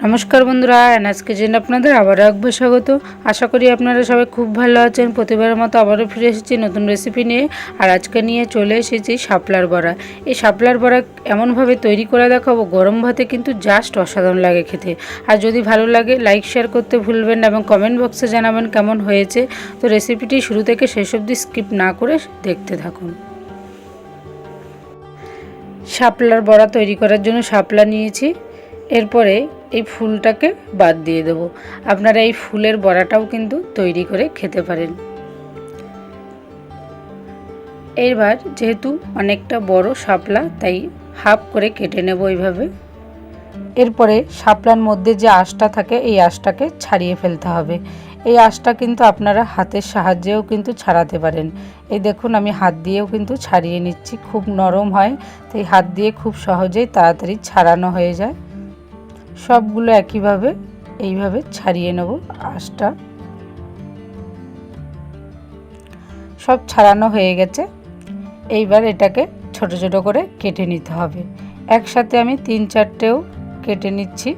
নমস্কার বন্ধুরা NS kitchen আপনাদের আবারও একবার স্বাগত। আশা করি আপনারা সবাই খুব ভালো আছেন। প্রতিবারের মতো আবারও ফিরে এসেছি নতুন রেসিপি নিয়ে। আর আজকে নিয়ে চলে এসেছি শাপলার বড়া। এই শাপলার বড়া এমনভাবে তৈরি করে দেখাবো, গরম ভাতে কিন্তু জাস্ট অসাধারণ লাগে খেতে। আর যদি ভালো লাগে লাইক শেয়ার করতে ভুলবেন না এবং কমেন্ট বক্সে জানাবেন কেমন হয়েছে। তো রেসিপিটি শুরু থেকে শেষ অবধি স্কিপ না করে দেখতে থাকুন। শাপলার বড়া তৈরি করার জন্য শাপলা নিয়েছি। এরপরে এই ফুলটাকে বাদ দিয়ে দেবো। আপনারা এই ফুলের বড়াটাও কিন্তু তৈরি করে খেতে পারেন। এবার যেহেতু অনেকটা বড় শাপলা, তাই হাফ করে কেটে নেব এইভাবে। এরপরে শাপলার মধ্যে যে আঁশটা থাকে, এই আঁশটাকে ছাড়িয়ে ফেলতে হবে। এই আঁশটা কিন্তু আপনারা হাতের সাহায্যেও কিন্তু ছাড়াতে পারেন। এই দেখুন, আমি হাত দিয়েও কিন্তু ছাড়িয়ে নিচ্ছি। খুব নরম হয়, তাই হাত দিয়ে খুব সহজেই তাড়াতাড়ি ছাড়ানো হয়ে যায়। সবগুলো একইভাবে, এইভাবে ছাড়িয়ে নেব আঁশটা। সব ছাড়ানো হয়ে গেছে। এইবার এটাকে ছোট ছোট করে কেটে নিতে হবে। একসাথে আমি তিন চারটেও কেটে নিচ্ছি।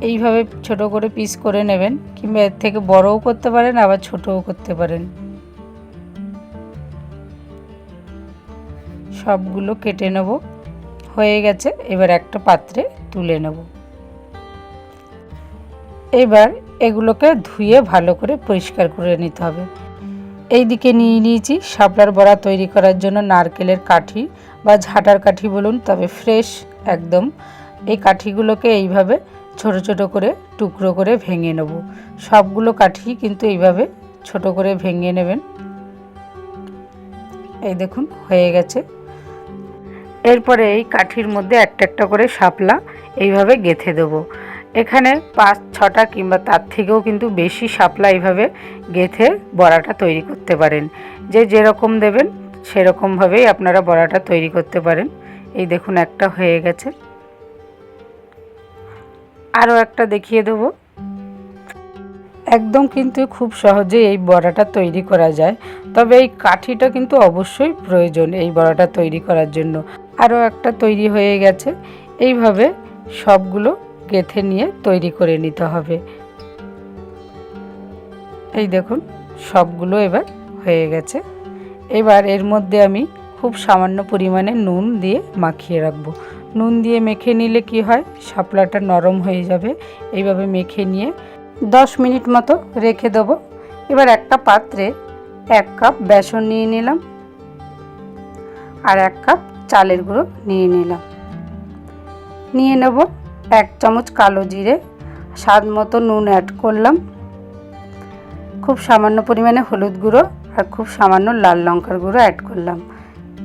এইভাবে ছোট করে পিস করে নেবেন, কিংবা এর থেকে বড়ও করতে পারেন, আবার ছোটও করতে পারেন। সবগুলো কেটে নেব। হয়ে গেছে, এবার একটা পাত্রে তুলে নেব। এবার এগুলোকে ধুয়ে ভালো করে পরিষ্কার করে নিতে হবে। এই দিকে নিয়ে নিয়েছি শাপলার বড়া তৈরি করার জন্য নারকেলের কাঠি বা ঝাঁটার কাঠি বলুন, তবে ফ্রেশ একদম। এই কাঠিগুলোকে এইভাবে ছোট ছোট করে টুকরো করে ভেঙে নেব। সবগুলো কাঠি কিন্তু এইভাবে ছোট করে ভেঙে নেবেন। এই দেখুন, হয়ে গেছে। এরপরে এই কাঠির মধ্যে একটা একটা করে শাপলা এইভাবে গেথে দেবো। এখানে পাঁচ, ছটা কিংবা তার থেকেও কিন্তু বেশি শাপলা এইভাবে গেথে বড়াটা তৈরি করতে পারেন। যে যেরকম দেবেন, সেরকমভাবেই আপনারা বড়াটা তৈরি করতে পারেন। এই দেখুন, একটা হয়ে গেছে। আরও একটা দেখিয়ে দেবো। একদম কিন্তু খুব সহজে এই বড়াটা তৈরি করা যায়। তবে এই কাঠিটা কিন্তু অবশ্যই প্রয়োজন এই বড়াটা তৈরি করার জন্য। আরও একটা তৈরি হয়ে গেছে। এইভাবে সবগুলো গেথে নিয়ে তৈরি করে নিতে হবে। এই দেখুন, সবগুলো এবার হয়ে গেছে। এবার এর মধ্যে আমি খুব সামান্য পরিমাণে নুন দিয়ে মাখিয়ে রাখব। নুন দিয়ে মেখে নিলে কি হয়, শাপলাটা নরম হয়ে যাবে। এইভাবে মেখে নিয়ে দশ মিনিট মতো রেখে দেবো। এবার একটা পাত্রে এক কাপ বেসন নিয়ে নিলাম আর এক কাপ চালের গুঁড়ো নিয়ে নিলাম। নিয়ে নেব এক চামচ কালো জিরে, স্বাদ মতো নুন অ্যাড করলাম। খুব সামান্য পরিমাণে হলুদ গুঁড়ো আর খুব সামান্য লাল লঙ্কার গুঁড়ো অ্যাড করলাম।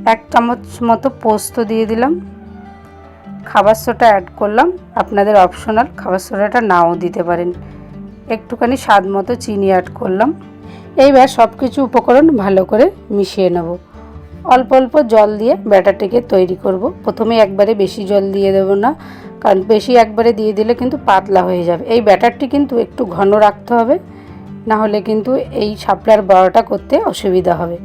এক চামচ মতো পোস্ত দিয়ে দিলাম। খাবার সোটা অ্যাড করলাম। আপনাদের অপশনাল খাবার সোডাটা নাও দিতে পারেন। একটুখানি স্বাদ মতো চিনি অ্যাড করলাম। এইবার সব কিছু উপকরণ ভালো করে মিশিয়ে নেব। অল্প অল্প জল দিয়ে ব্যাটারটিকে তৈরি করব। প্রথমে একবারে বেশি জল দিয়ে দেবো না। কারণ বেশি একবারে দিয়ে দিলে কিন্তু পাতলা হয়ে যাবে। এই ব্যাটারটি কিন্তু একটু ঘন রাখতে হবে, না হলে কিন্তু এই শাপলার বড়াটা করতে অসুবিধা হবে।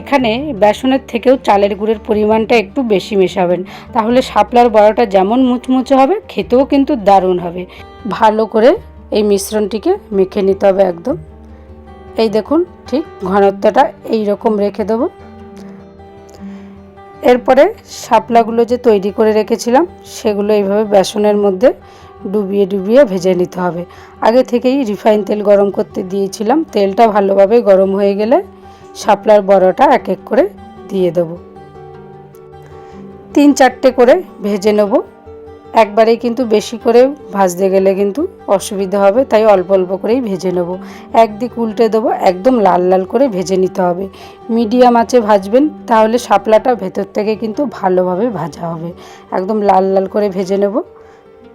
এখানে বেসনের থেকেও চালের গুঁড়ের পরিমাণটা একটু বেশি মেশাবেন, তাহলে শাপলার বড়াটা যেমন মুচমুচে হবে, খেতেও কিন্তু দারুণ হবে। ভালো করে এই মিশ্রণটিকে মেখে নিতে হবে একদম। এই দেখুন, ঠিক ঘনত্বটা এই রকম রেখে দেবো। এরপরে শাপলাগুলো যে তৈরি করে রেখেছিলাম, সেগুলো এইভাবে বেসনের মধ্যে ডুবিয়ে ডুবিয়ে ভেজে নিতে হবে। আগে থেকেই রিফাইন তেল গরম করতে দিয়েছিলাম। তেলটা ভালোভাবে গরম হয়ে গেলে শাপলার বড়াটা এক এক করে দিয়ে দেব। তিন চারটে করে ভেজে নেব। একবারেই কিন্তু বেশি করে ভাজতে গেলে কিন্তু অসুবিধা হবে, তাই অল্প অল্প করেই ভেজে নেব। একদিক উল্টে দেবো, একদম লাল লাল করে ভেজে নিতে হবে। মিডিয়াম আঁচে ভাজবেন, তাহলে শাপলাটা ভেতর থেকে কিন্তু ভালোভাবে ভাজা হবে। একদম লাল লাল করে ভেজে নেব।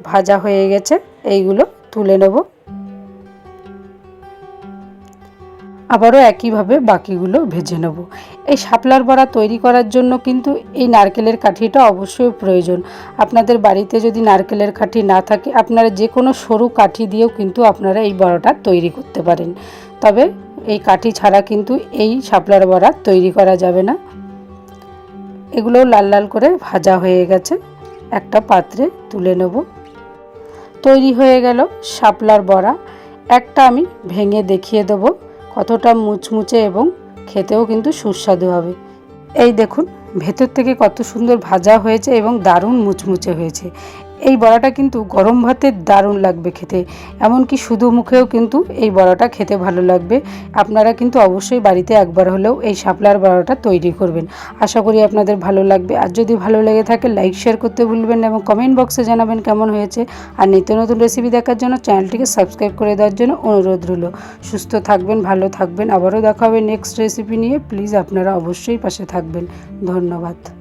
ভাজা হয়ে গেছে, এইগুলো তুলে নেব। আবারও একইভাবে বাকিগুলো ভেজে নেব। এই শাপলার বড়া তৈরি করার জন্য কিন্তু এই নারকেলের কাঠিটা অবশ্যই প্রয়োজন। আপনাদের বাড়িতে যদি নারকেলের কাঠি না থাকে, আপনারা যে কোনো সরু কাঠি দিয়েও কিন্তু আপনারা এই বড়াটা তৈরি করতে পারেন। তবে এই কাঠি ছাড়া কিন্তু এই শাপলার বড়া তৈরি করা যাবে না। এগুলোও লাল লাল করে ভাজা হয়ে গেছে। একটা পাত্রে তুলে নেব। তৈরি হয়ে গেল শাপলার বড়া। একটা আমি ভেঙে দেখিয়ে দেবো। কতটা মুচমুচে এবং খেতেও কিন্তু সুস্বাদু হবে। এই দেখুন, ভেতর থেকে কত সুন্দর ভাজা হয়েছে এবং দারুণ মুচমুচে হয়েছে। এই বড়াটা কিন্তু গরম ভাতে দারুণ লাগবে খেতে। এমনকি শুধু মুখেও কিন্তু এই বড়াটা খেতে ভালো লাগবে। আপনারা কিন্তু অবশ্যই বাড়িতে একবার হলেও এই শাপলার বড়াটা তৈরি করবেন। আশা করি আপনাদের ভালো লাগবে। আর যদি ভালো লেগে থাকে, লাইক, শেয়ার করতে ভুলবেন না এবং কমেন্ট বক্সে জানাবেন কেমন হয়েছে। আর নিত্য নতুন রেসিপি দেখার জন্য চ্যানেলটিকে সাবস্ক্রাইব করে দেওয়ার জন্য অনুরোধ রইল। সুস্থ থাকবেন, ভালো থাকবেন। আবারও দেখা হবে নেক্সট রেসিপি নিয়ে। প্লিজ আপনারা অবশ্যই পাশে থাকবেন। ধন্যবাদ।